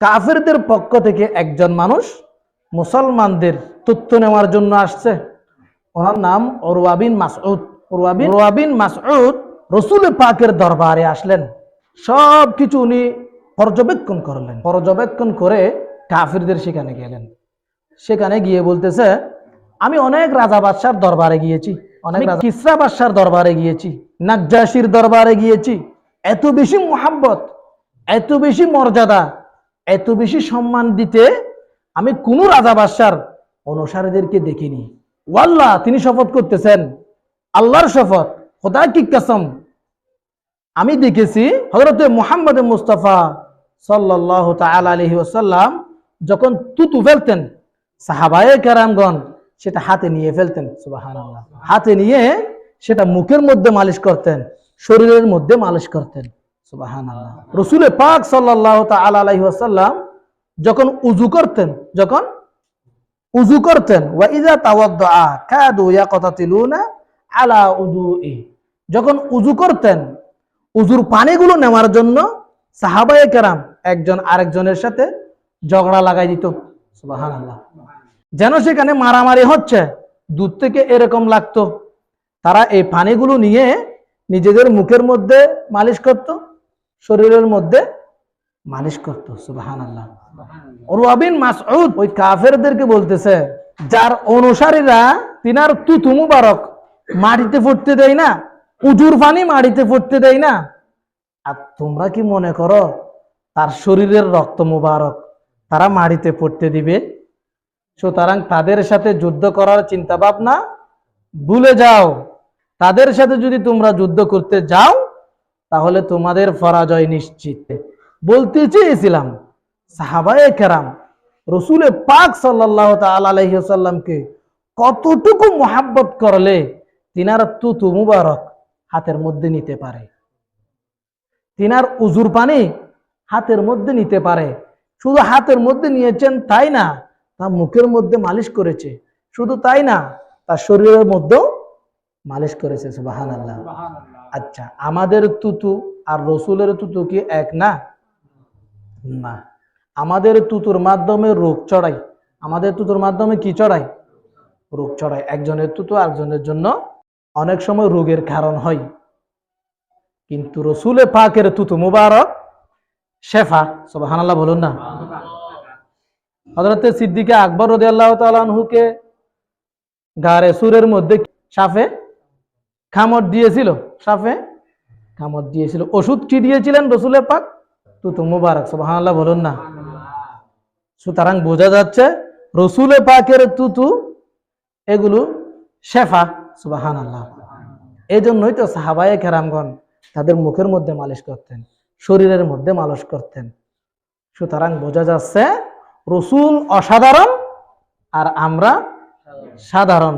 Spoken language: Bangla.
কাফেরদের পক্ষ থেকে একজন মানুষ মুসলমানদের তথ্য নেওয়ার জন্য আসছে। ওনার নাম অরুয়াবিন মাসউদ। অরুয়াবিন অরুয়াবিন মাসউদ রসুল পাকের দরবারে আসলেন। সব কিছু উনি পর্যবেক্ষণ করলেন। পর্যবেক্ষণ করে কাফিরদের সেখানে গেলেন। সেখানে গিয়ে বলতেছে আমি অনেক রাজা বাদশার দরবারে গিয়েছি। অনেক কিসরা বাদশার দরবারে গিয়েছি। নাজ্জাসির দরবারে গিয়েছি। এত বেশি মোহাব্বত এত বেশি মর্যাদা এত বেশি সম্মান দিতে আমি কোন রাজা বাদশার অনুসারীদেরকে দেখিনি। ওয়াল্লাহ, তিনি শপথ করতেছেন, আল্লাহর শপথ, খোদা কি কসম। আমি দেখেছি হজরত মুহাম্মদ মুস্তফা সাল্লাহ আলহি ওসাল্লাম যখন তুতু ফেলতেন, সাহাবায়ে কারামগণ সেটা হাতে নিয়ে ফেলতেন হাতে নিয়ে সেটা মুখের মধ্যে মালিশ করতেন, শরীরের মধ্যে মালিশ করতেন। রসুলে পাক সাল্লাহ ওসাল্লাম যখন উজু করতেন, যখন উজু করতেন আলা যখন উজু করতেন উজুর পানিগুলো নেওয়ার জন্য সাহাবায়ে কেরাম একজন আরেকজনের সাথে ঝগড়া লাগাই দিত। যেন সেখানে মারামারি হচ্ছে দূর থেকে এরকম লাগতো। তারা এই পানিগুলো নিয়ে নিজেদের মুখের মধ্যে মালিশ করত শরীরের মধ্যে মালিশ করত, সুবহানাল্লাহ। রবিন মাসউদ ওই কাফেরদেরকে বলতেছে, যার অনুসারীরা তিনার তুতু মুবারক মাটিতে ফুটতে দেয় না, উজুর পানি মাটিতে ফুটতে দেয় না। আর তোমরা কি মনে করো, তার শরীরের রক্ত মুবারক তারা মাটিতে পড়তে দিবে? সুতরাং তাদের সাথে যুদ্ধ করার চিন্তা ভাবনা ভুলে যাও। তাদের সাথে যদি তোমরা যুদ্ধ করতে যাও তাহলে তোমাদের পরাজয় নিশ্চিত। বলতে চেয়েছিলাম সাহাবায়ে কেরাম, রসুলে পাক সাল্লাহ আলাইসাল্লামকে কতটুকু মোহাব্বত করলে তিনার তুতু মুবারক হাতের মধ্যে নিতে পারে? তিনার উজুর পানি হাতের মধ্যে নিতে পারে। শুধু হাতের মধ্যে নিয়েছেন তাই না, তা মুখের মধ্যে মালিশ করেছে। শুধু তাই না, তার শরীরের মধ্যেও মালিশ করেছে সুবাহান আল্লাহ আচ্ছা আমাদের তুতু আর রসুলের তুতু কি এক না? না। আমাদের তুতুর মাধ্যমে রোগ চড়াই। আমাদের তুতুর মাধ্যমে কি চড়াই? রোগ চড়াই। একজনের তুতু আরেকজনের জন্য অনেক সময় রোগের কারণ হয়। কিন্তু রসুলে পাকের তুতু মুবারক শেফা সুবহানাল্লাহ বলুন না। হজরতে সিদ্দিকে আকবর রদি আল্লাহ তালহুকে গারে সুরের মধ্যে সাফে খামর দিয়েছিল, সাফে? খামর দিয়েছিল। ওষুধ কি দিয়েছিলেন রসুলের পাক? তুতু মুবারক, সুবহানাল্লাহ, বলুন না। সুতরাং বোঝা যাচ্ছে, রসুলে পাকের তুতু, এগুলো শেফা সুবাহান আল্লাহ এই জন্যই তো সাহাবায়ে কেরামগণ তাদের মুখের মধ্যে মালিশ করতেন, শরীরের মধ্যে মালিশ করতেন। সুতরাং বোঝা যাচ্ছে, রসুল অসাধারণ আর আমরা সাধারণ।